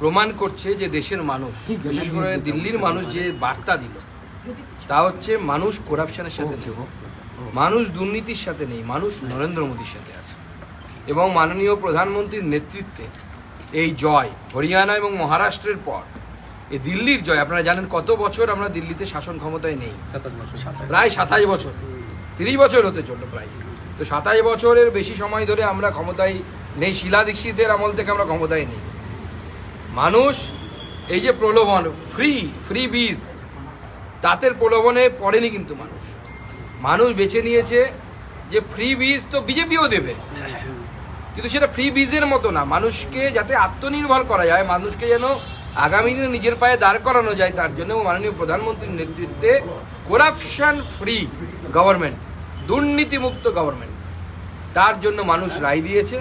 প্রমাণ করছে যে দেশের মানুষ বিশেষ করে দিল্লির মানুষ যে বার্তা দিল তা হচ্ছে মানুষ করাপশনের সাথে নেই। মানুষ দুর্নীতির সাথে নেই মানুষ নরেন্দ্র মোদীর সাথে আছে। এবং মাননীয় প্রধানমন্ত্রীর নেতৃত্বে এই জয় হরিয়ানা এবং মহারাষ্ট্রের পর এই দিল্লির জয় আপনারা জানেন কত বছর আমরা দিল্লিতে শাসন ক্ষমতায় নেই? প্রায় সাতাশ বছর। তিরিশ বছর হতে চলল প্রায়। তো সাতাশ বছরের বেশি সময় ধরে আমরা ক্ষমতায় নেই শিলা দীক্ষিতের আমল থেকে আমরা ক্ষমতায় নেই। মানুষ, এই যে প্রলোভন ফ্রি ফ্রি বীজ তাদের প্রলোভনে পড়েনি কিন্তু মানুষ। মানুষ বেছে নিয়েছে যে ফ্রি বীজ তো বিজেপিও দেবে। কিন্তু সেটা ফ্রি বীজের মতো না। মানুষকে যাতে আত্মনির্ভর করা যায়, মানুষকে যেন আগামী দিনে নিজের পায়ে দাঁড় করানো যায়, তার জন্য মাননীয় প্রধানমন্ত্রীর নেতৃত্বে করাপশন ফ্রি গভর্নমেন্ট দুর্নীতিমুক্ত গভর্নমেন্ট তার জন্য মানুষ রায় দিয়েছে।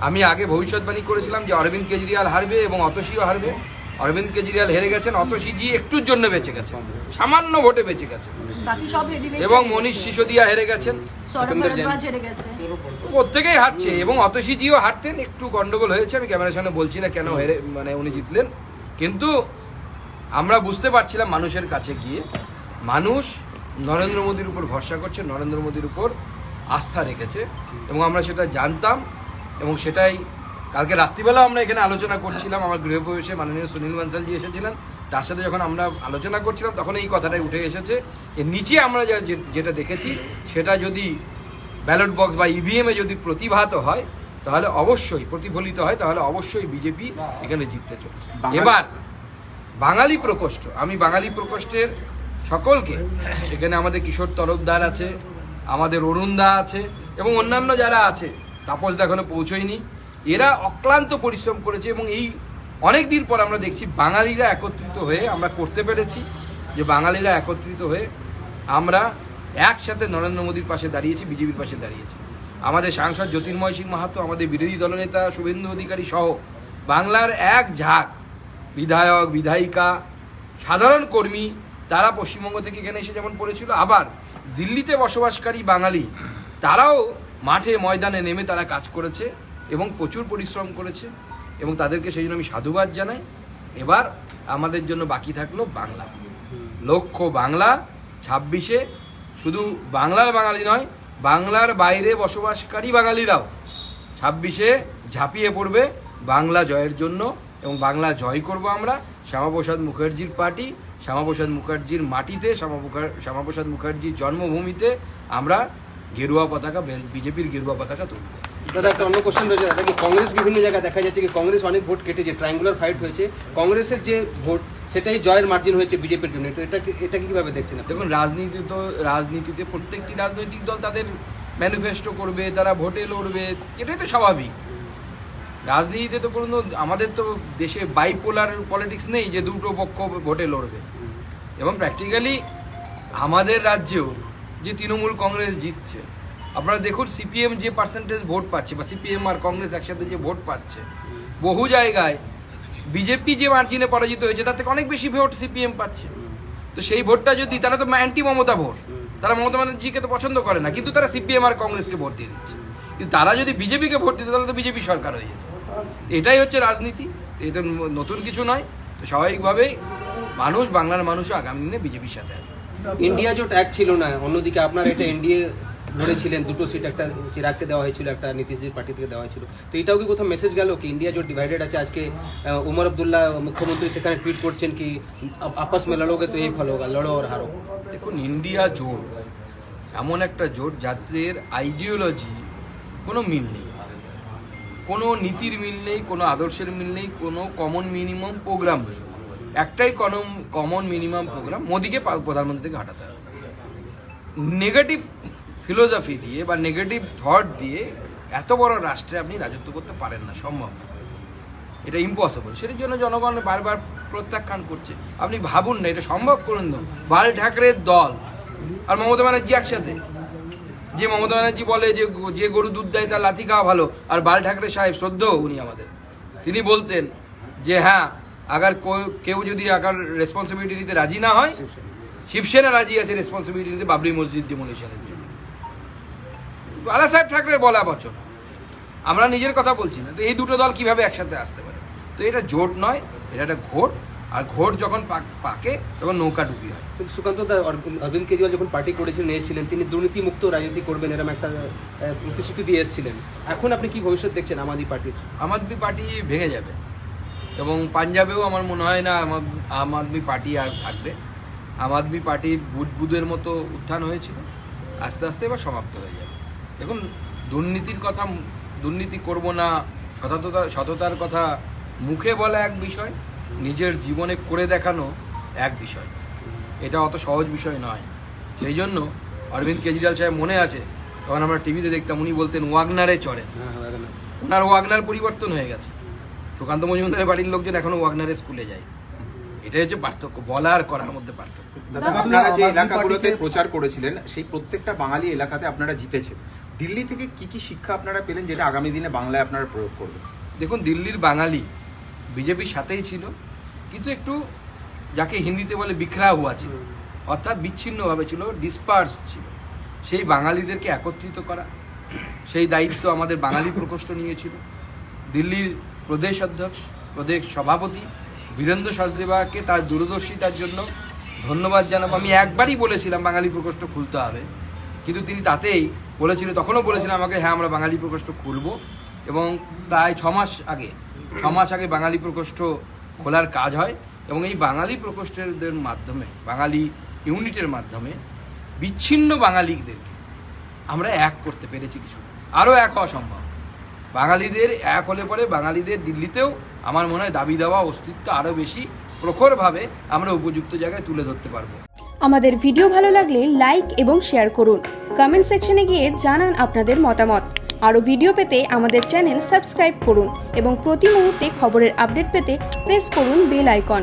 আমি আগে ভবিষ্যৎবাণী করেছিলাম যে অরবিন্দ কেজরিওয়াল হারবে এবং অতসীও হারবে। অরবিন্দ কেজরিওয়াল হেরে গেছেন অতসীজি একটুর জন্য বেঁচে গেছেন। সামান্য ভোটে বেঁচে গেছেন। এবং মনীষ সিসোদিয়া হেরে গেছেন। প্রত্যেকেই হারছে এবং অতসীজিও হারতেন একটু গন্ডগোল হয়েছে আমি ক্যামেরার সামনে বলছি না কেন হেরে মানে উনি জিতলেন। কিন্তু আমরা বুঝতে পারছিলাম মানুষের কাছে গিয়ে মানুষ নরেন্দ্র মোদীর উপর ভরসা করছে নরেন্দ্র মোদীর উপর আস্থা রেখেছে এবং আমরা সেটা জানতাম। এবং সেটাই কালকে রাত্রিবেলাও আমরা এখানে আলোচনা করছিলাম আমার গৃহপ্রবেশে মাননীয় সুনীল বানসালজি এসেছিলেন। তার সাথে যখন আমরা আলোচনা করছিলাম তখন এই কথাটাই উঠে এসেছে। এর নিচে আমরা যেটা দেখেছি সেটা যদি ব্যালট বক্স বা ইভিএমে যদি প্রতিভাত হয় তাহলে অবশ্যই প্রতিফলিত হয় তাহলে অবশ্যই বিজেপি এখানে জিততে চলেছে। এবার বাঙালি প্রকোষ্ঠ আমি বাঙালি প্রকোষ্ঠের সকলকে এখানে আমাদের কিশোর তরফদার আছে আমাদের অরুণদা আছে এবং অন্যান্য যারা আছে তাপসদা এখনও পৌঁছয়নি। এরা অক্লান্ত পরিশ্রম করেছে এবং এই অনেক দিন পর আমরা দেখছি বাঙালিরা একত্রিত হয়ে আমরা করতে পেরেছি যে বাঙালিরা একত্রিত হয়ে আমরা একসাথে নরেন্দ্র মোদীর পাশে দাঁড়িয়েছি, বিজেপির পাশে দাঁড়িয়েছি। আমাদের সাংসদ জ্যোতির্ময় সিং মাহাতো, আমাদের বিরোধী দলনেতা শুভেন্দু অধিকারী সহ বাংলার এক ঝাঁক বিধায়ক, বিধায়িকা, সাধারণ কর্মী, তারা পশ্চিমবঙ্গ থেকে এখানে এসে যেমন পড়েছিল, আবার দিল্লিতে বসবাসকারী বাঙালি, তারাও মাঠে ময়দানে নেমে তারা কাজ করেছে এবং প্রচুর পরিশ্রম করেছে এবং তাদেরকে সেই জন্য আমি সাধুবাদ জানাই। এবার আমাদের জন্য বাকি থাকল বাংলা। লক্ষ্য বাংলা ছাব্বিশে। শুধু বাংলার বাঙালি নয়, বাংলার বাইরে বসবাসকারী বাঙালিরাও ছাব্বিশে ঝাঁপিয়ে পড়বে বাংলা জয়ের জন্য এবং বাংলা জয় করব আমরা। শ্যামাপ্রসাদ মুখার্জির পার্টি, শ্যামাপ্রসাদ মুখার্জির মাটিতে, শ্যামাপ্রসাদ মুখার্জির জন্মভূমিতে আমরা গেরুয়া পতাকা বিজেপির গেরুয়া পতাকা তুলব। দাদা একটা অন্য কোশ্চেন রয়েছে দাদা কি কংগ্রেস বিভিন্ন জায়গায় দেখা যাচ্ছে কি কংগ্রেস অনেক ভোট কেটেছে ট্রায়াঙ্গুলার ফাইট হয়েছে কংগ্রেসের যে ভোট সেটাই জয়ের মার্জিন হয়েছে বিজেপির জন্য তো এটা এটা কীভাবে দেখছেন? দেখুন রাজনীতি তো রাজনীতিতে প্রত্যেকটি রাজনৈতিক দল তাদের ম্যানিফেস্টো করবে তারা ভোটে লড়বে এটাই তো স্বাভাবিক। রাজনীতিতে তো কোনো আমাদের তো দেশে বাইপোলার পলিটিক্স নেই যে দুটো পক্ষ ভোটে লড়বে। এবং প্র্যাকটিক্যালি আমাদের রাজ্যেও যে তৃণমূল কংগ্রেস জিতছে। আপনারা দেখুন সিপিএম যে পার্সেন্টেজ ভোট পাচ্ছে বা সিপিএম আর কংগ্রেস একসাথে যে ভোট পাচ্ছে, বহু জায়গায় বিজেপি যে মার্জিনে পরাজিত হয়েছে, তার থেকে অনেক বেশি ভোট সিপিএম পাচ্ছে। তো সেই ভোটটা যদি তারা তো অ্যান্টি মমতা ভোট তারা মমতা ব্যানার্জিকে তো পছন্দ করে না, কিন্তু তারা সিপিএম আর কংগ্রেসকে ভোট দিয়ে দিচ্ছে। কিন্তু তারা যদি বিজেপিকে ভোট দিত, তাহলে তো বিজেপি সরকার হয়ে যেত। এটাই হচ্ছে রাজনীতি এটা নতুন কিছু নয়। তো স্বাভাবিকভাবেই মানুষ, বাংলার মানুষও আগামী দিনে বিজেপির সাথে। ইন্ডিয়া জোট এক ছিল না, অন্যদিকে আপনার একটা এনডিএ লড়েছিলেন দুটো সিট একটা চিরাগকে দেওয়া হয়েছিল, একটা নীতিশজির পার্টি থেকে দেওয়া হয়েছিল। তো এটাও কি কোথাও মেসেজ গেল কি? ইন্ডিয়া জোট ডিভাইডেড আছে, আজকে উমর আবদুল্লাহ মুখ্যমন্ত্রী সেখানে টুইট করছেন কি, আপ- আপস মে লড়োগে তো এই ফল হোগা, লড়ো আর হারো। দেখুন ইন্ডিয়া জোট, এমন একটা জোট যাদের আইডিওলজি কোনো মিল নেই। কোনো নীতির মিল নেই, কোনো আদর্শের মিল নেই, কোনো কমন মিনিমাম প্রোগ্রাম নেই। একটাই কনম কমন মিনিমাম প্রোগ্রাম মোদিকে পা- প্রধানমন্ত্রী থেকে হাঁটাতে হবে। নেগেটিভ ফিলোসফি দিয়ে বা নেগেটিভ থট দিয়ে এত বড় রাষ্ট্রে আপনি রাজত্ব করতে পারেন না, সম্ভব এটা ইম্পসিবল সেটার জন্য জনগণ বারবার প্রত্যাখ্যান করছে। আপনি ভাবুন না, এটা সম্ভব করুন না। বাল ঠাকরের দল আর মমতা ব্যানার্জি একসাথে। যে মমতা ব্যানার্জি বলে যে যে গরু দুধ দেয় তার লাথি খাওয়া ভালো, আর বাল ঠাকরে সাহেব শ্রদ্ধ উনি আমাদের। তিনি বলতেন যে হ্যাঁ আগার কেউ যদি আগার রেসপন্সিবিলিটি নিতে রাজি না হয় শিবসেনা রাজি আছে রেসপন্সিবিলিটি নিতে বাবরি মসজিদ ডিমোলিশনের জন্য। বালা সাহেব ঠাকরের বলা বচন। আমরা নিজের কথা বলছি না তো এই দুটো দল কীভাবে একসাথে আসতে পারে? তো এটা জোট নয় এটা একটা ঘোট আর ঘোট যখন পাক- তখন নৌকা ডুবি হয়। কিন্তু সুকান্ত দা অরবিন্দ অরবিন্দ কেজরিওয়াল যখন পার্টি করেছিলেন এসেছিলেন তিনি দুর্নীতিমুক্ত রাজনীতি করবেন এরকম একটা প্রতিশ্রুতি দিয়ে এসেছিলেন। এখন আপনি কি ভবিষ্যৎ দেখছেন আম আদমি পার্টির? আম আদমি পার্টি ভেঙে যাবে। এবং পাঞ্জাবেও আমার মনে হয় না আম- আদমি পার্টি আর থাকবে। আম আদমি পার্টির বুদবুদের মতো উত্থান হয়েছিল। আস্তে আস্তে এবার সমাপ্ত হয়ে যাবে। দেখুন দুর্নীতির কথা দুর্নীতি করব না সততা সততার কথা মুখে বলা এক বিষয় নিজের জীবনে করে দেখানো এক বিষয়। এটা অত সহজ বিষয় নয়। সেই জন্য অরবিন্দ কেজরিওয়াল সাহেব মনে আছে তখন আমরা টিভিতে দেখতাম উনি বলতেন ওয়াগনারে চড়েন। হ্যাঁ ওনার ওয়াগনার পরিবর্তন হয়ে গেছে। সুকান্ত মজুমদারের বাড়ির লোকজন এখনও ওয়াগনারে স্কুলে যায়। এটাই হচ্ছে পার্থক্য বলার করার মধ্যে পার্থক্য। দাদা আপনারা যে এলাকাগুলোতে প্রচার করেছিলেন সেই প্রত্যেকটা বাঙালি এলাকাতে আপনারা জিতেছেন। দিল্লি থেকে কি কি শিক্ষা আপনারা পেলেন যেটা আগামী দিনে বাংলায় আপনারা প্রয়োগ করবেন? দেখুন দিল্লির বাঙালি বিজেপির সাথেই ছিল কিন্তু একটু যাকে হিন্দিতে বলে বিখরা হুয়া ছিল অর্থাৎ বিচ্ছিন্নভাবে ছিল ডিসপার্স ছিল। সেই বাঙালিদেরকে একত্রিত করা সেই দায়িত্ব আমাদের বাঙালি প্রকোষ্ঠ নিয়েছিল। দিল্লির প্রদেশ অধ্যক্ষ, প্রদেশ সভাপতি বীরেন্দ্র সচদেবাকে তার দূরদর্শিতার জন্য ধন্যবাদ জানাব। আমি একবারই বলেছিলাম বাঙালি প্রকোষ্ঠ খুলতে হবে। কিন্তু তিনি তাতেই বলেছিলেন তখনও বলেছিলেন আমাকে হ্যাঁ আমরা বাঙালি প্রকোষ্ঠ খুলব। এবং প্রায় ছ মাস আগে, ছ মাস আগে বাঙালি প্রকোষ্ঠ খোলার কাজ হয় এবং এই বাঙালি প্রকোষ্ঠের মাধ্যমে, বাঙালি ইউনিটের মাধ্যমে বিচ্ছিন্ন বাঙালিদেরকে আমরা এক করতে পেরেছি কিছু। আরও এক হওয়া সম্ভব। বাঙালিদের এক হলে পরে বাঙালিদের দিল্লিতেও আমার মনে হয় দাবি দেওয়া অস্তিত্ব আরও বেশি প্রখরভাবে আমরা উপযুক্ত জায়গায় তুলে ধরতে পারব। আমাদের ভিডিও ভালো লাগলে লাইক এবং শেয়ার করুন। কমেন্ট সেকশনে গিয়ে জানান আপনাদের মতামত। আরও ভিডিও পেতে আমাদের চ্যানেল সাবস্ক্রাইব করুন এবং প্রতি মুহূর্তে খবরের আপডেট পেতে প্রেস করুন বেল আইকন।